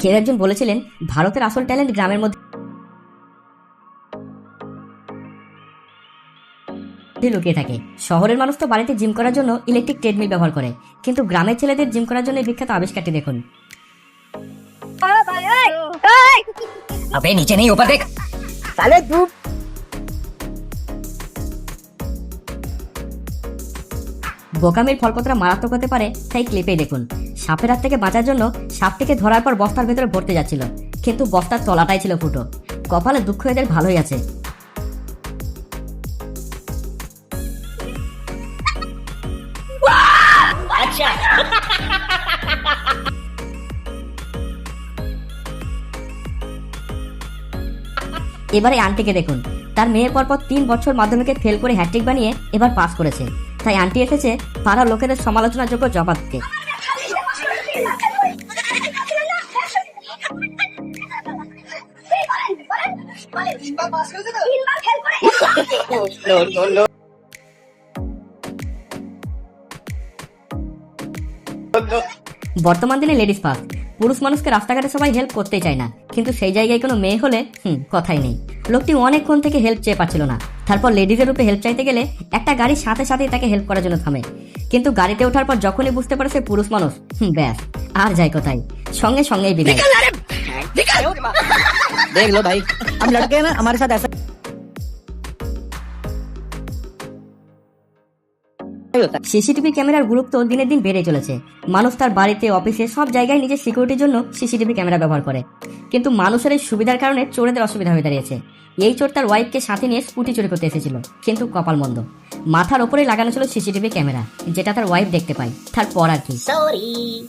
কেউ একজন বলেছিলেন ভারতের আসল ট্যালেন্ট গ্রামের মধ্যে লুকিয়ে থাকে শহরের মানুষ তো বাড়িতে জিম করার জন্য ইলেকট্রিক ট্রেডমিল ব্যবহার করে কিন্তু গ্রামের ছেলেদের জিম করার জন্য এই বিখ্যাত আবিষ্কারটি দেখুন अबे नीचे नहीं ऊपर देख साले तू বোকামির ফল কতটা মারাত্মক হতে পারে তাই ক্লিপেই দেখুন সাপের হাত থেকে বাঁচার জন্য সাপটিকে ধরার পর বস্তার ভেতরে ভরতে যাচ্ছিল। কিন্তু বস্তার তলাটাই ছিল ফুটো। কপালে দুঃখ এদের ভালোই আছে। এবারে আন্টিকে দেখুন। তার মেয়ের পর পর তিন বছর মাধ্যমিকে ফেল করে হ্যাট্রিক বানিয়ে এবার পাস করেছে। তাই আন্টি এসেছে পাড়ার লোকেদের সমালোচনাযোগ্য জবাব দিতে বর্তমান দিনে লেডিস ফার্স্ট পুরুষ মানুষকে রাস্তাঘাটে সবাই হেল্প করতেই চায় না। কিন্তু সেই জায়গায় কোনো মেয়ে হলে, হুম, কথাই নেই। লোকটি অনেকক্ষণ থেকে হেল্প চেয়ে পাচ্ছিল না। তারপর লেডিজের রূপে হেল্প চাইতে গেলে একটা গাড়ির সাথে সাথেই তাকে হেল্প করার জন্য থামে। কিন্তু গাড়িতে ওঠার পর যখনই বুঝতে পারে সে পুরুষ মানুষ, হুম, ব্যাস, আর যায় কোথায়? সঙ্গে সঙ্গেই বিদায়। देख लो भाई हम लड़के हैं ना हमारे साथ ऐसा ही होता है সিসিটিভি ক্যামেরার গুরুত্ব দিনের দিন বেড়ে চলেছে মানুষ তার বাড়িতে অফিসে সব জায়গায় নিজের সিকিউরিটির জন্য সিসিটিভি ক্যামেরা ব্যবহার করে কিন্তু মানুষের এই সুবিধার কারণে চোরেদের অসুবিধা হয়ে দাঁড়িয়েছে এই চোর তার ওয়াইফকে সাথে নিয়ে স্কুটি চুরি করতে এসেছিল কিন্তু কপাল মন্দ মাথার ওপরে লাগানো ছিল সিসিটিভি ক্যামেরা যেটা তার ওয়াইফ দেখতে পায় তারপর আর কি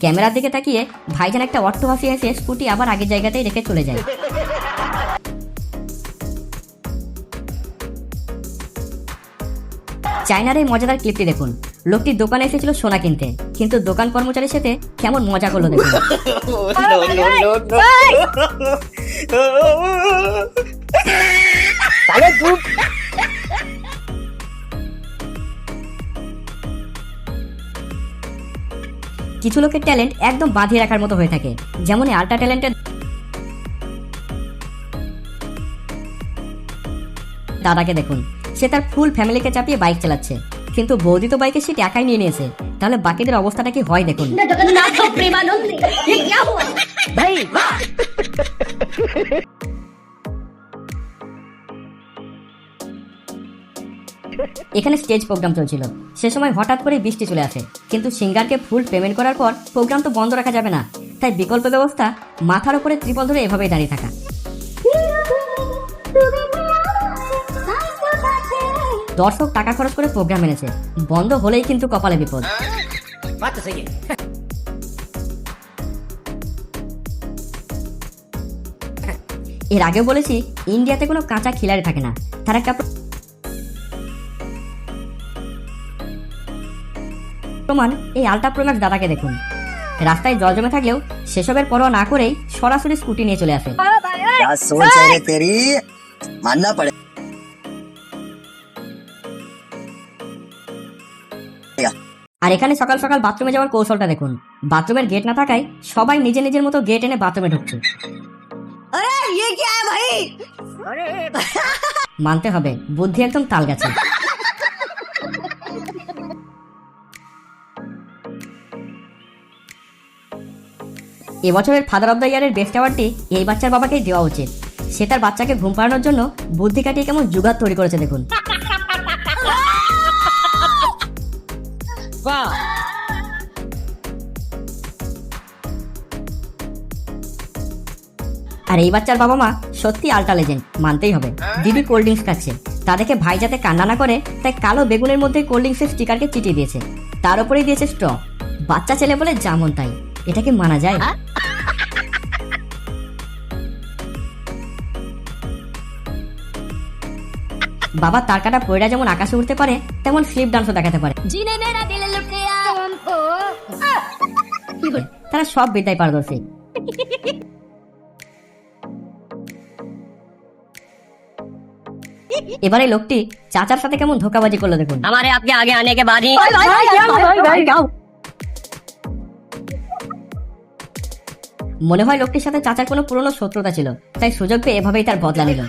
ক্যামেরার দিকে তাকিয়ে ভাইজান একটা অট্ট হাসি হেসে স্কুটি আবার আগের জায়গাতেই রেখে চলে যায় চাইনার এই মজাদার ক্লিপটি দেখুন লোকটি দোকানে এসেছিল সোনা কিনতে কিন্তু দোকান কর্মচারীর সাথে কেমন মজা করল দেখুন কিছু লোকের ট্যালেন্ট একদম বাঁধিয়ে রাখার মতো হয়ে থাকে যেমন আল্ট্রা ট্যালেন্টের দাদাকে দেখুন সে তার ফুল ফ্যামিলিকে চাপিয়ে বাইক চালাচ্ছে। কিন্তু বৌদি তো বাইকের সিট একাই নিয়ে নিয়েছে। তাহলে বাকিদের অবস্থাটা কি হয় দেখুন। এখানে স্টেজ প্রোগ্রাম চলছিল। সে সময় হঠাৎ করে বৃষ্টি চলে আসে। কিন্তু সিঙ্গারকে ফুল পেমেন্ট করার পর প্রোগ্রাম তো বন্ধ রাখা যাবে না। তাই বিকল্প ব্যবস্থা মাথার উপরে ত্রিপল ধরে এভাবেই দাঁড়িয়ে থাকা। দর্শক টাকা খরচ করে প্রোগ্রাম এনেছে। বন্ধ হলেই কিন্তু কপালে বিপদ। এর আগে বলেছি ইন্ডিয়াতে কোনো কাঁচা খিলাড়ি থাকে না। তার একটা প্রমাণ এই আলটা প্রোম্যাক্স দাদাকে দেখুন। রাস্তায় জল জমে থাকলেও সেসবের পরোয়া না করেই সরাসরি স্কুটি নিয়ে চলে আসে। আর এখানে সকাল সকাল বাথরুমে যাওয়ার কৌশলটা দেখুন। বাথরুমের গেট না থাকায় সবাই নিজে নিজের মতো গেট এনে বাথরুমে ঢুকছে। মানতে হবে বুদ্ধি একদম তাল গেছে। এবছরের ফাদার অব দ্য ইয়ারের বেস্ট অ্যাওয়ার্ডটি এই বাচ্চার বাবাকেই দেওয়া উচিত। সে তার বাচ্চাকে ঘুম পাড়ানোর জন্য বুদ্ধি কাটিয়ে কেমন যুগার তৈরি করেছে দেখুন। वाह আর এই বাচ্চার বাবা মা সত্যি আলটা লেজেন্ড মানতেই হবে। দিদি কোল্ড ড্রিঙ্কস খাচ্ছে। তা দেখে ভাই যাতে কান্না না করে তাই কালো বেগুনের মধ্যে কোল্ড ড্রিঙ্কসের স্টিকারকে চিটিয়ে দিয়েছে। তার উপরেই দিয়েছে স্ট্র বাচ্চা ছেলে বলে যেমন তাই। এটা কি মানা যায়? বাবা তার কাটা পয়রা যেমন আকাশে উঠতে পারে তেমন স্লিপ ডান্সও দেখাতে পারে। তারা সব বিদ্যায় পারদর্শী। এবারে লোকটি চাচার সাথে কেমন ধোকাবাজি করল দেখুন। আমারে আপনি আগে আনে কে বাজি? মনে হয় লোকটির সাথে চাচার কোনো পুরনো শত্রুতা ছিল তাই সুযোগ পেয়ে এভাবেই তার বদলা নিল।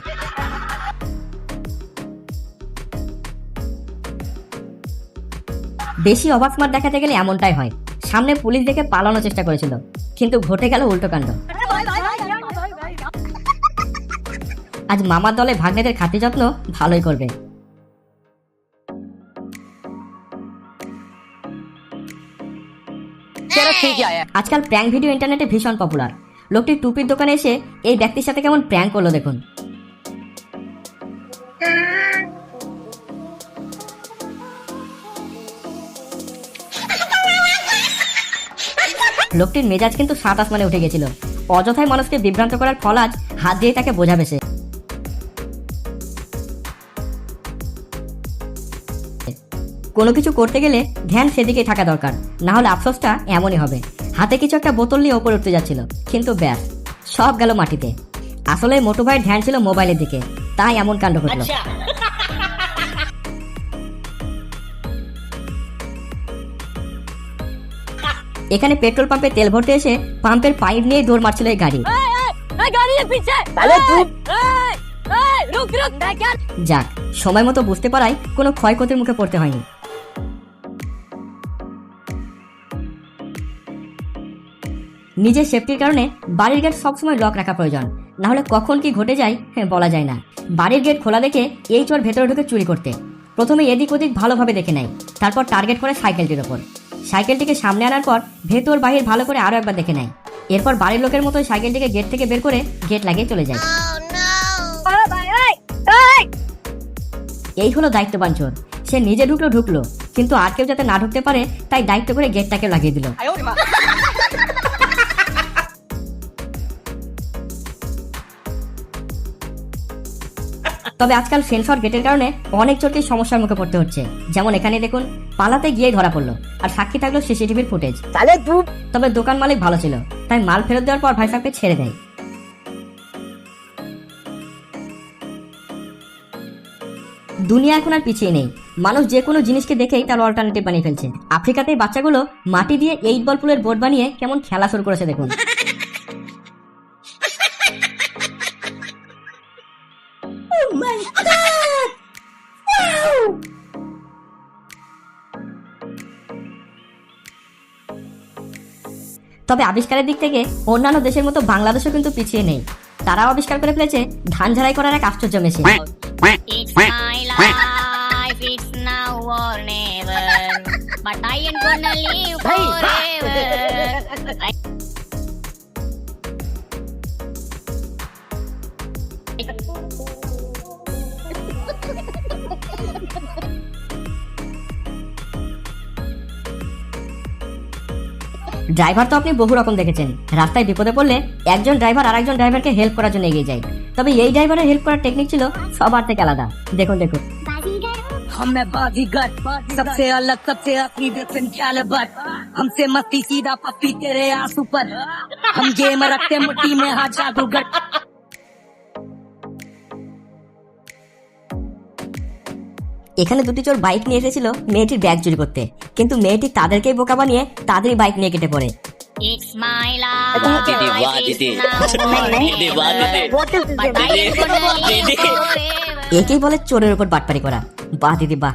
বেশি অবাক মার দেখাতে গেলে এমনটাই হয়। সামনে পুলিশ দেখে পালানোর চেষ্টা করেছিল। কিন্তু ঘটে গেল উল্টো কাণ্ড। আজ মামার দলে ভাগ্নেদের খাতি যত্ন ভালোই করবে। আজকাল প্র্যাঙ্ক ভিডিও ইন্টারনেটে ভীষণ পপুলার লোকটি টুপির দোকানে এসে এই ব্যক্তির সাথে কেমন প্র্যাঙ্ক করল দেখুন। লোকটির মেজাজ কিন্তু সাত আসমানে উঠে গেছিল। অযথায় মানুষকে বিভ্রান্ত করার ফল আজ হাত দিয়ে তাকে বোঝাবে সে। কোনো কিছু করতে গেলে ধ্যান সেদিকেই থাকা দরকার, না হলে আফসোসটা এমনই হবে। হাতে কিছু একটা বোতল নিয়ে ওপরে উঠতে যাচ্ছিল, কিন্তু ব্যাস, সব গেল মাটিতে। আসলে মোটু ভাইয়ের ধ্যান ছিল মোবাইলের দিকে, তাই এমন কাণ্ড ঘটলো। এখানে পেট্রোল পাম্পে তেল ভরতে এসে পাম্পের পাইপ নিয়ে দৌড় মারছিল এই গাড়ি। যাক সময় মতো বুঝতে পারায় কোনো ক্ষয়ক্ষতির মুখে পড়তে হয়নি। নিজের সেফটির কারণে বাড়ির গেট সবসময় লক রাখা প্রয়োজন। না হলে কখন কি ঘটে যায় হ্যাঁ বলা যায় না। বাড়ির গেট খোলা দেখে এই চোর ভেতরে ঢুকে চুরি করতে। প্রথমে এদিক ওদিক ভালোভাবে দেখে নেয়। তারপর টার্গেট করে সাইকেলটির ওপর। সাইকেলটিকে সামনে আনার পর ভেতর বাহির ভালো করে আরও একবার দেখে নেয়। এরপর বাড়ির লোকের মতো সাইকেলটিকে গেট থেকে বের করে গেট লাগিয়ে চলে যায়। এই হলো দায়িত্ববান চোর। সে নিজে ঢুকলো ঢুকলো। কিন্তু আর কেউ যাতে না ঢুকতে পারে তাই দায়িত্ব করে গেটটাকে লাগিয়ে দিল। তবে আজকাল সেন্সর গেটের কারণে অনেক চোরকে সমস্যার মুখে পড়তে হচ্ছে। যেমন এখানে দেখুন পালাতে গিয়ে ধরা পড়ল আর সাক্ষী থাকল সিসিটিভির ফুটেজ তাহলে তবে দোকান মালিক ভালো ছিল তাই মাল ফেরত দেওয়ার পর ভাই সাহেবকে ছেড়ে দেয়। দুনিয়া এখন আর পিছিয়ে নেই। মানুষ যে কোনো জিনিসকে দেখেই তার অল্টারনেটিভ বানিয়ে ফেলছে। আফ্রিকাতে বাচ্চাগুলো মাটি দিয়ে এইট বল পুলের বোর্ড বানিয়ে কেমন খেলা শুরু করেছে দেখুন। তবে আবিষ্কারের দিক থেকে অন্যান্য দেশের মতো বাংলাদেশও কিন্তু পিছিয়ে নেই। তারাও আবিষ্কার করে ফেলেছে ধান ঝাড়াই করার এক আশ্চর্য মেশিন। ড্রাইভার তো আপনি বহু রকম দেখেছেন রাস্তায় বিপদে পড়লে একজন ড্রাইভার আরেকজন ড্রাইভারকে হেল্প করার জন্য এগিয়ে যায় তবে এই ড্রাইভারের হেল্প করার টেকনিক ছিল সবার থেকে আলাদা দেখুন দেখুন हम मैं बाजीगर सबसे अलग सबसे असली डिफरेंट कैलिबर हमसे मस्ती सीधा पप्पी तेरे आंसू पर हम गेम रखते मुट्ठी में हाँ जादूगर এখানে দুটি চোর বাইক নিয়ে এসেছিল মেয়েটির ব্যাগ চুরি করতে কিন্তু মেয়েটি তাদেরকেই বোকা বানিয়ে তাদেরই বাইক নিয়ে কেটে পড়ে It's my life. একেই বলে চোরের উপর বাটপারি করা বাহ দিদি বাহ